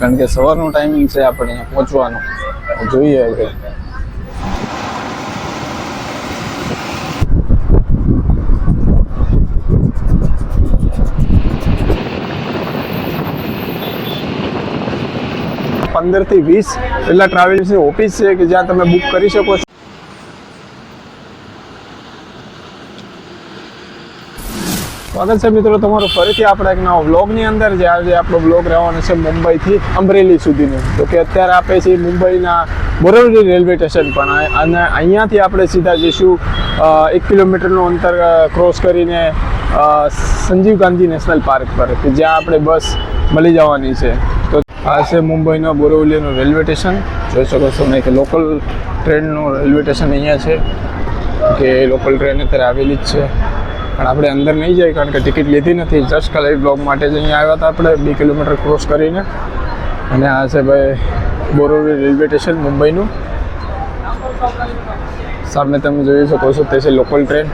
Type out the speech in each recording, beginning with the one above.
કારણ કે સવારનો ટાઈમિંગ છે આપણે અહીંયા પહોંચવાનો. જોઈએ હવે. પંદરથી વીસ એટલા ટ્રાવેલ્સની ઓફિસ છે કે જ્યાં તમે બુક કરી શકો છો? સ્વાગત છે મિત્રો તમારું ફરીથી આપણા એક નવા વ્લોગની અંદર, જે આજે આપણો વ્લોગ રહેવાનો છે મુંબઈથી અમરેલી સુધીનો. તો કે અત્યારે આપણે છીએ મુંબઈના બોરવલી રેલવે સ્ટેશન પણ અને અહીંયાથી આપણે સીધા જઈશું એક કિલોમીટરનું અંતર ક્રોસ કરીને સંજીવ ગાંધી નેશનલ પાર્ક પર, કે જ્યાં આપણે બસ મળી જવાની છે. તો આ છે મુંબઈના બોરવલીનું રેલવે સ્ટેશન. જોઈ શકો છો ને કે લોકલ ટ્રેનનું રેલવે સ્ટેશન અહીંયા છે. કે લોકલ ટ્રેન અત્યારે આવેલી જ છે. પણ આપણે અંદર નહીં જઈએ કારણ કે ટિકિટ લીધી નથી. જસ્ટ ખાલી બ્લોગ માટે જ અહીંયા આવ્યા હતા આપણે. બે કિલોમીટર ક્રોસ કરીને. અને આ છે ભાઈ બોરોવલી રેલવે સ્ટેશન મુંબઈનું. સામે તમે જોઈ શકો છો, તે છે લોકલ ટ્રેન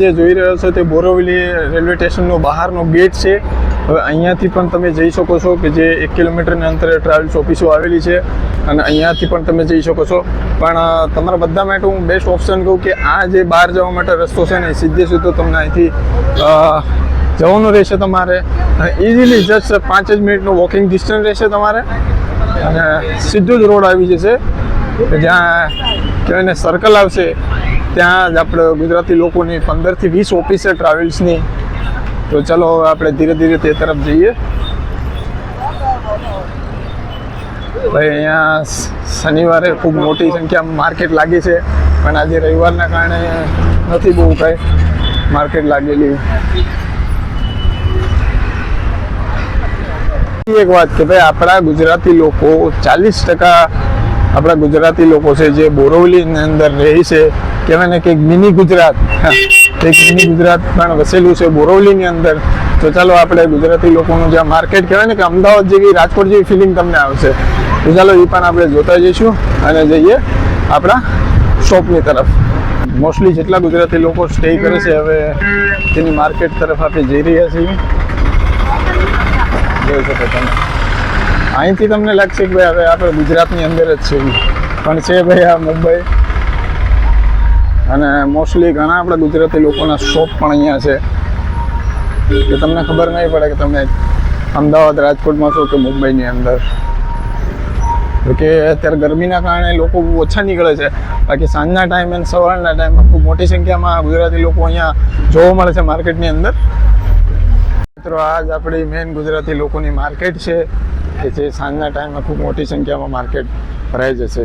જે જોઈ રહ્યો છો તે બોરોવલી રેલવે સ્ટેશનનો બહારનો ગેટ છે. હવે અહીંયાથી પણ તમે જઈ શકો છો કે જે એક કિલોમીટરના અંતરે ટ્રાવેલ્સ ઓફિસો આવેલી છે અને અહીંયાથી પણ તમે જઈ શકો છો. પણ તમારા બધા માટે હું બેસ્ટ ઓપ્શન કહું કે આ જે બહાર જવા માટે રસ્તો છે ને સીધે સીધો તમને અહીંથી જવાનું રહેશે તમારે. ઇઝીલી જસ્ટ પાંચ જ મિનિટનું વોકિંગ ડિસ્ટન્સ રહેશે તમારે. અને સીધું જ રોડ આવી જશે. જ્યાં કહેવાય સર્કલ આવશે. ત્યાં જ આપણે ગુજરાતી લોકોની પંદરથી વીસ ઓફિસે ટ્રાવેલ્સની. તો ચાલો હવે આપણે ધીરે ધીરે તે તરફ જઈએ. ભાઈ, અહીંયા શનિવારે ખૂબ મોટી સંખ્યામાં માર્કેટ લાગી છે, પણ આજે રવિવારના કારણે નથી બહુ કાંઈ માર્કેટ લાગેલી. એક વાત કે ભાઈ, આપણા ગુજરાતી લોકો ચાલીસ ટકા આપણા ગુજરાતી લોકો છે, જે બોરવલીની અંદર રહે છે, કહેવાય ને કે મિની ગુજરાત. એક મિની ગુજરાત પણ વસેલું છે બોરવલીની અંદર. તો ચાલો આપણે ગુજરાતી લોકોનું જ્યાં માર્કેટ કહેવાય ને કે અમદાવાદ જેવી, રાજકોટ જેવી ફિલિંગ તમને આવશે. તો ચાલો એ પણ આપણે જોતા જઈશું અને જઈએ આપણા શોપની તરફ. મોસ્ટલી જેટલા ગુજરાતી લોકો સ્ટે કરે છે, હવે તેની માર્કેટ તરફ આપણે જઈ રહ્યા છીએ. જોઈ શકો તમે. અહીંથી તમને લાગશે કે ભાઈ, હવે આપણે ગુજરાતની અંદર જ છે પણ છે ભાઈ આ મુંબઈ. અને મોસ્ટલી ઘણા આપણા ગુજરાતી લોકોના શોપ પણ અહીંયા છે. કે તમને ખબર નહીં પડે કે તમે અમદાવાદ, રાજકોટમાં છો કે મુંબઈની અંદર. કે અત્યારે ગરમીના કારણે લોકો બહુ ઓછા નીકળે છે. બાકી સાંજના ટાઈમે અને સવારના ટાઈમમાં ખૂબ મોટી સંખ્યામાં ગુજરાતી લોકો અહીંયા જોવા મળે છે માર્કેટની અંદર. મિત્રો, આજ આપણી મેઇન ગુજરાતી લોકોની માર્કેટ છે. કે જે સાંજના ટાઈમમાં ખૂબ મોટી સંખ્યામાં માર્કેટ ભરાઈ જશે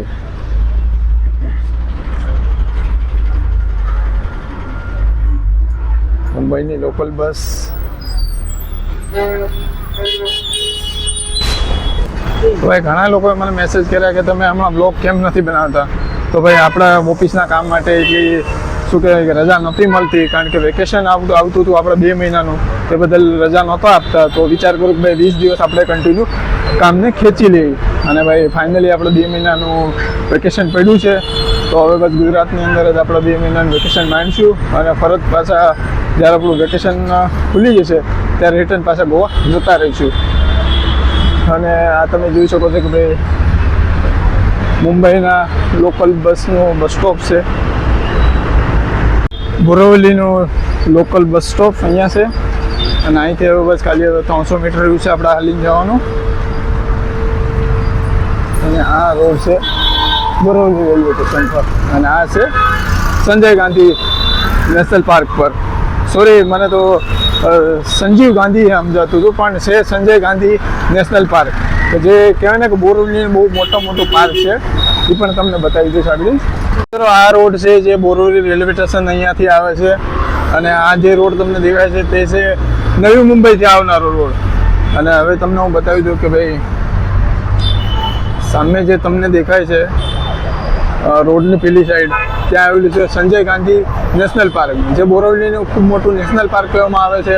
મુંબઈની લોકલ બસ ભાઈ, ઘણા લોકોએ મને મેસેજ કર્યા કે તમે હમણાં બ્લોગ કેમ નથી બનાવતા? તો ભાઈ, આપણા ઓફિસના કામ માટે એટલી શું કહેવાય કે રજા નહોતી મળતી, કારણ કે વેકેશન આવતું આવતું હતું આપણે બે મહિનાનું. તે બદલ રજા નહોતા આપતા. તો વિચાર કરું કે ભાઈ, વીસ દિવસ આપણે કન્ટિન્યુ કામને ખેંચી લેવી અને ભાઈ ફાઇનલી આપણે બે મહિનાનું વેકેશન પડ્યું છે. તો હવે બસ ગુજરાતની અંદર જ આપણે બે મહિનાનું વેકેશન માણીશું અને ફરત પાછા જ્યારે આપણું વેકેશન ખુલી જશે, ત્યારે રિટર્ન પાછા ગોવા જતા રહીશું. અને આ તમે જોઈ શકો છો કે ભાઈ, મુંબઈના લોકલ બસનો બસ સ્ટોપ છે. બોરવલીનું લોકલ બસ સ્ટોપ અહીંયા છે. અને અહીંથી હવે બસ ખાલી હવે ત્રણસો મીટર રહ્યું છે આપણે હાલીને જવાનું. અને આ રોડ છે બોરવલી રેલવે સ્ટેશન પર. અને આ છે સંજય ગાંધી નેશનલ પાર્ક પર. સોરી મને તો સંજીવ ગાંધી સમજાતું હતું, પણ છે સંજય ગાંધી નેશનલ પાર્ક. કે જે કહેવાય ને કે બોરવલી બહુ મોટો મોટો પાર્ક છે, એ પણ તમને બતાવી દઈશ આગળ. મિત્રો, આ રોડ છે જે બોરવલી રેલવે સ્ટેશન અહીંયાથી આવે છે, અને આ જે રોડ તમને દેખાય છે તે છે નવી મુંબઈથી આવનારો રોડ. અને હવે તમને હું બતાવી દઉં કે ભાઈ સામે જે તમને દેખાય છે રોડની પેલી સાઈડ ત્યાં આવેલું છે સંજય ગાંધી નેશનલ પાર્ક. જે બોરવલીનું ખૂબ મોટું નેશનલ પાર્ક કહેવામાં આવે છે.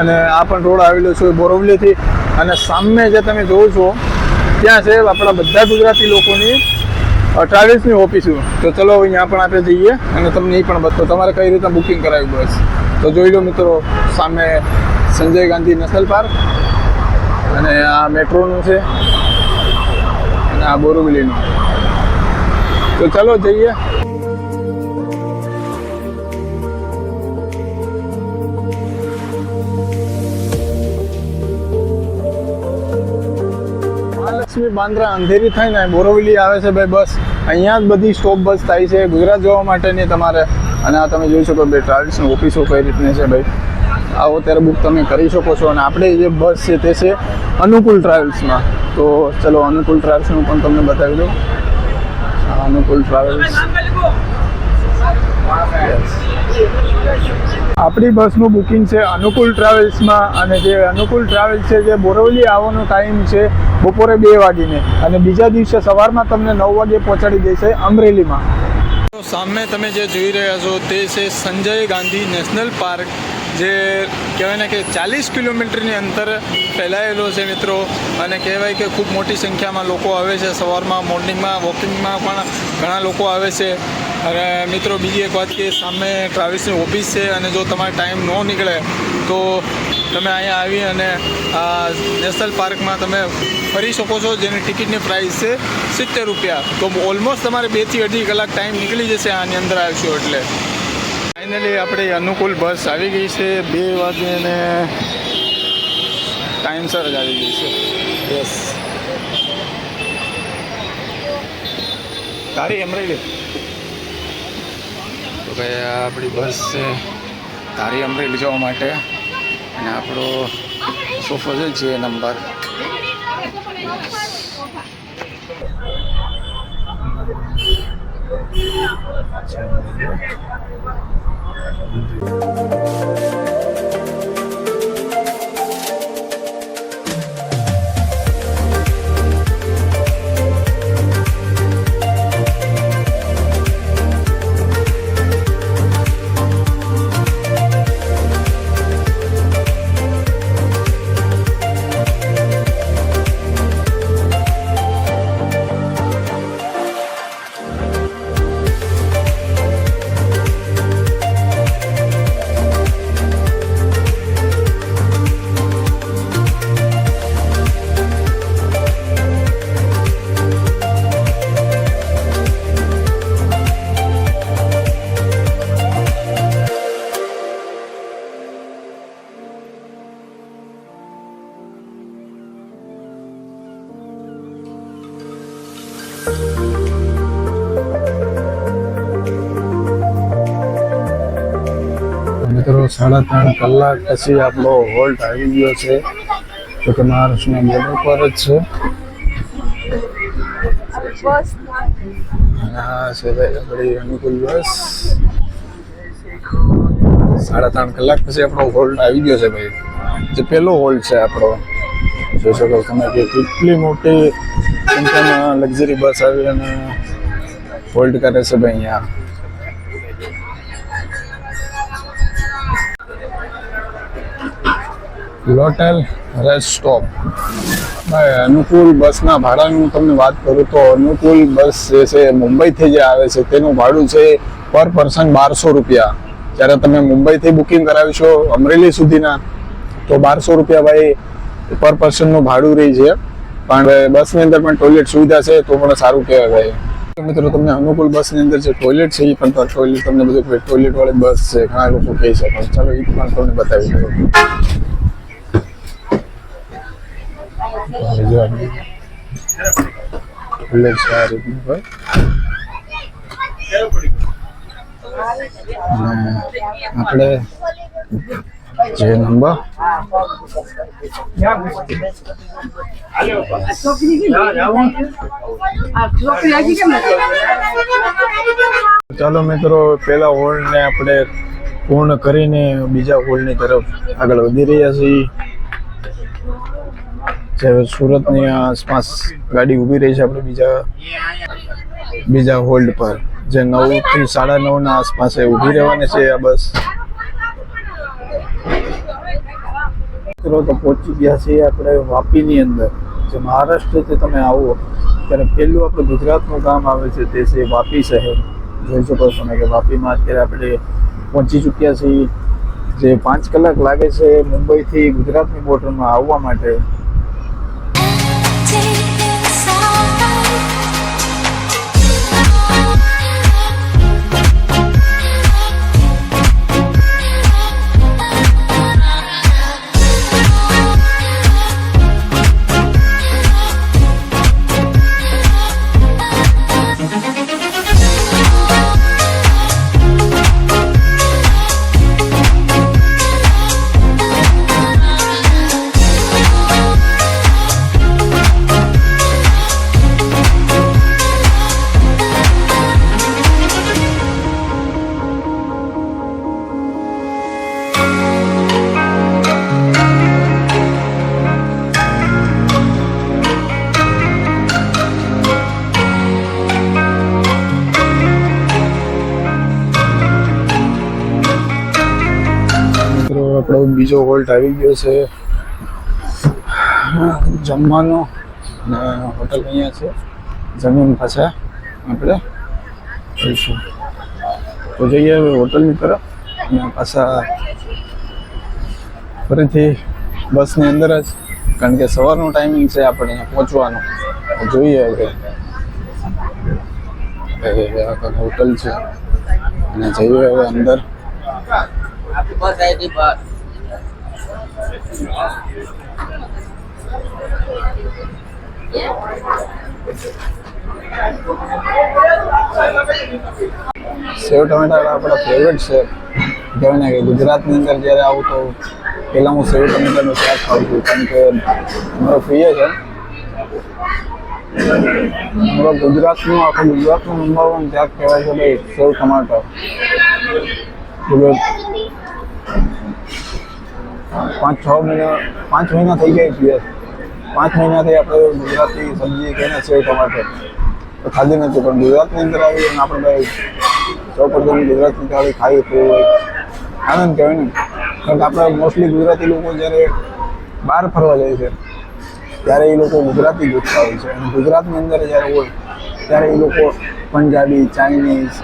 અને આ પણ રોડ આવેલો છે બોરવલીથી. અને સામે જે તમે જોવો છો, ત્યાં છે આપણા બધા ગુજરાતી લોકોની ટ્રાવેલ્સની ઓફિસો. તો ચલો અહીંયા પણ આપણે જઈએ અને તમને એ પણ બતાવો. તમારે કઈ રીતના બુકિંગ કરાવી બસ? તો જોઈ લો મિત્રો, સામે સંજય ગાંધી નેશનલ પાર્ક. અને આ મેટ્રોનું છે. આ બોરવલીનું. તો ચલો જઈએ. લક્ષ્મી બાંદ્રા અંધેરી થઈને બોરોવલી આવે છે ભાઈ બસ. અહીંયા જ બધી સ્ટોપ બસ થાય છે. ગુજરાત જવા માટેની તમારે. અને આ તમે જોઈ શકો બે ટ્રાવેલ્સની ઓફિસો કઈ રીતની છે ભાઈ. આવો ત્યારે બુક તમે કરી શકો છો અને આપણે જે બસ છે તે છે અનુકૂળ ટ્રાવેલ્સમાં તો ચલો અનુકૂળ ટ્રાવેલ્સનું પણ તમને બતાવી દઉં. અનુકૂળ ટ્રાવેલ્સ આપણી બસનું બુકિંગ છે અનુકૂળ ટ્રાવેલ્સમાં અને જે અનુકૂળ ટ્રાવેલ્સ છે જે બોરવલી આવવાનો ટાઈમ છે બપોરે બે વાગીને અને બીજા દિવસે સવારમાં તમને નવ વાગે પહોંચાડી દેશે અમરેલીમાં. સામે તમે જે જોઈ રહ્યા છો તે છે સંજય ગાંધી નેશનલ પાર્ક. જે કહેવાય ને કે ચાલીસ કિલોમીટરની અંતર ફેલાયેલો છે મિત્રો. અને કહેવાય કે ખૂબ મોટી સંખ્યામાં લોકો આવે છે. સવારમાં, મોર્નિંગમાં, વોકિંગમાં પણ ઘણા લોકો આવે છે. અને મિત્રો, બીજી એક વાત કે સામે ટ્રાવેલ્સની ઓફિસ છે અને જો તમારે ટાઈમ ન નીકળે, તો તમે અહીંયા આવી અને આ નેશનલ પાર્કમાં તમે ફરી શકો છો, જેની ટિકિટની પ્રાઇસ છે સિત્તેર રૂપિયા. તો ઓલમોસ્ટ તમારે બેથી અઢી કલાક ટાઈમ નીકળી જશે આની અંદર આવશો એટલે. ફાઇનલી આપણે અનુકૂળ બસ આવી ગઈ છે. બે વાગે ને ટાઈમસર જ આવી ગઈ છે. યસ તારી અમરેલી તો ભાઈ આપણી બસ છે. તારી અમરેલી જવા માટે. અને આપણો સોફો છે જે નંબર મિત્રો સાડા ત્રણ કલાક પછી આપણો હોલ્ટ આવી ગયો છે. તો કે મહારાષ્ટ્રના બોર્ડર પર જ છે. હા, છે ભાઈ અનુકૂળ બસ. સાડા ત્રણ કલાક પછી આપણો હોલ્ટ આવી ગયો છે ભાઈ. જે પહેલો હોલ્ટ છે આપણો. જોઈ શકો તમે કે કેટલી મોટી સંખ્યામાં લક્ઝરી બસ આવી અને હોલ્ટ કરે છે ભાઈ અહીંયા. લોટેલ રેસ્ટ સ્ટોપ. ભાઈ, અનુકૂળ બસના ભાડાનું તમને વાત કરું તો અનુકૂળ બસ જે છે, મુંબઈથી જે આવે છે, તેનું ભાડું છે પર પર્સન બારસો રૂપિયા. જ્યારે તમે મુંબઈથી બુકિંગ કરાવીશો અમરેલી સુધીના, તો બારસો રૂપિયા ભાઈ પર પર્સનનું ભાડું રહી છે. પણ બસની અંદર પણ ટોયલેટ સુવિધા છે, તો પણ સારું કહેવાય ભાઈ. મિત્રો, તમને અનુકૂળ બસની અંદર જે ટોયલેટ છે, એ પણ ટોયલેટ તમને બધું ટોયલેટ વાળી બસ છે, ઘણા લોકો છે પણ ચાલો, એ પણ તમને બતાવી દઉં. ટોયલેટ છે આ આપણે જે નંબર ચાલો મિત્રો, પહેલા હોલને આપણે પૂર્ણ કરીને બીજા હોલની તરફ આગળ વધી રહ્યા છીએ. સુરતની આસપાસ ગાડી ઊભી રહી છે આપણે બીજા બીજા હોલ્ડ પર. જે નવથી સાડા નવ ના આસપાસ ઊભી રહેવાની છે આ બસ. તો પહોંચી ગયા છીએ આપણે વાપીની અંદર. જે મહારાષ્ટ્રથી તમે આવો, ત્યારે પહેલું આપણે ગુજરાતનું ગામ આવે છે તે છે વાપી શહેર. જોઈ શકો છો ને કે વાપીમાં અત્યારે આપણે પહોંચી ચૂક્યા છીએ. જે પાંચ કલાક લાગે છે મુંબઈથી ગુજરાતની બોર્ડરમાં આવવા માટે. આપણો બીજો હોલ્ટ આવી ગયો છે. જમવાનો. અને હોટલ અહીંયા છે. જમીન પાસે આપણે જઈશું. તો જઈએ હવે હોટલની તરફ. અને પાછા ફરીથી બસની અંદર જ. કારણ કે સવારનો ટાઈમિંગ છે આપણે અહીંયા પહોંચવાનો. જોઈએ હવે. હોટલ છે. અને જઈએ હવે અંદર. સેવ ટમેટા આપણા ફેવરેટ છે. કહેવાય કે ગુજરાતની અંદર જ્યારે આવું તો પહેલાં હું સેવ ટમેટાનું શાક ખાઉં છું, કારણ કે મારો પ્રિય છે. મારો ગુજરાતનું, આખું ગુજરાતનું નંબર વન શાક કહેવાય છે ભાઈ, સેવ ટમાટર પાંચ છ મહિના, પાંચ મહિના થઈ ગયા છીએ પાંચ મહિનાથી આપણે ગુજરાતી સબ્જી કહીને સિવાય ટમાટર તો ખાધી નથી, પણ ગુજરાતની અંદર આવી અને આપણે ભાઈ સૌ પ્રથમ ગુજરાતની થાળી ખાઈએ તો આનંદ કહેવાય ને. કારણ કે આપણે મોસ્ટલી ગુજરાતી લોકો જ્યારે બહાર ફરવા જાય છે, ત્યારે એ લોકો ગુજરાતી ગોતતા હોય છે. અને ગુજરાતની અંદર જ્યારે હોય, ત્યારે એ લોકો પંજાબી, ચાઇનીઝ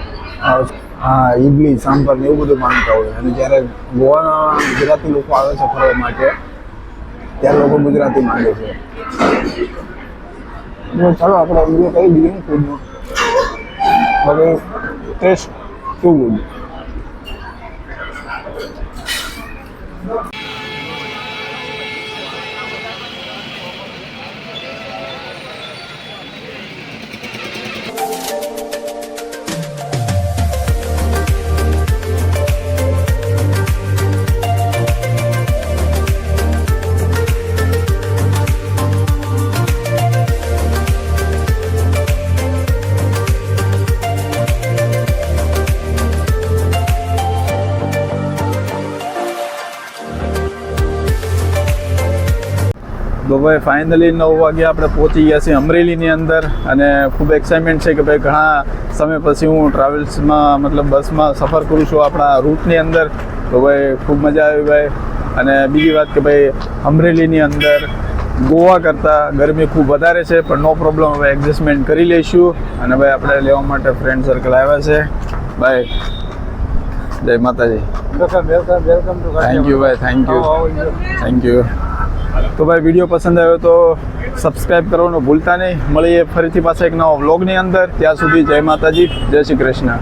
હા ઇડલી સાંભાર ને એવું બધું માંગતા હોય. અને જ્યારે ગોવાના ગુજરાતી લોકો આવે છે ફરવા માટે, ત્યારે લોકો ગુજરાતી માંગે છે. ચાલો, આપણે એન્જોય કરી દઈએ ફૂડનું બાકી ટેસ્ટ ટુ ગુડ ભાઈ ફાઇનલી નવ વાગે આપણે પહોંચી ગયા છીએ અમરેલીની અંદર અને ખૂબ એક્સાઇટમેન્ટ છે કે ભાઈ ઘણા સમય પછી હું ટ્રાવેલ્સમાં મતલબ બસમાં સફર કરું છું આપણા રૂટની અંદર. તો ભાઈ ખૂબ મજા આવી ભાઈ. અને બીજી વાત કે ભાઈ અમરેલીની અંદર ગોવા કરતાં ગરમી ખૂબ વધારે છે પણ નો પ્રોબ્લેમ હવે એડજસ્ટમેન્ટ કરી લઈશું. અને ભાઈ આપણે લેવા માટે ફ્રેન્ડ સર્કલ આવ્યા છે. ભાઈ જય માતાજી. થેન્ક યુ ભાઈ થેન્ક યુ થેન્ક યુ તો ભાઈ, વીડિયો પસંદ આવ્યો તો સબસ્ક્રાઇબ કરવાનું ભૂલતા નહીં. મળીએ ફરીથી પાછા એક નવા વ્લોગની અંદર. ત્યાં સુધી જય માતાજી, જય શ્રી કૃષ્ણ.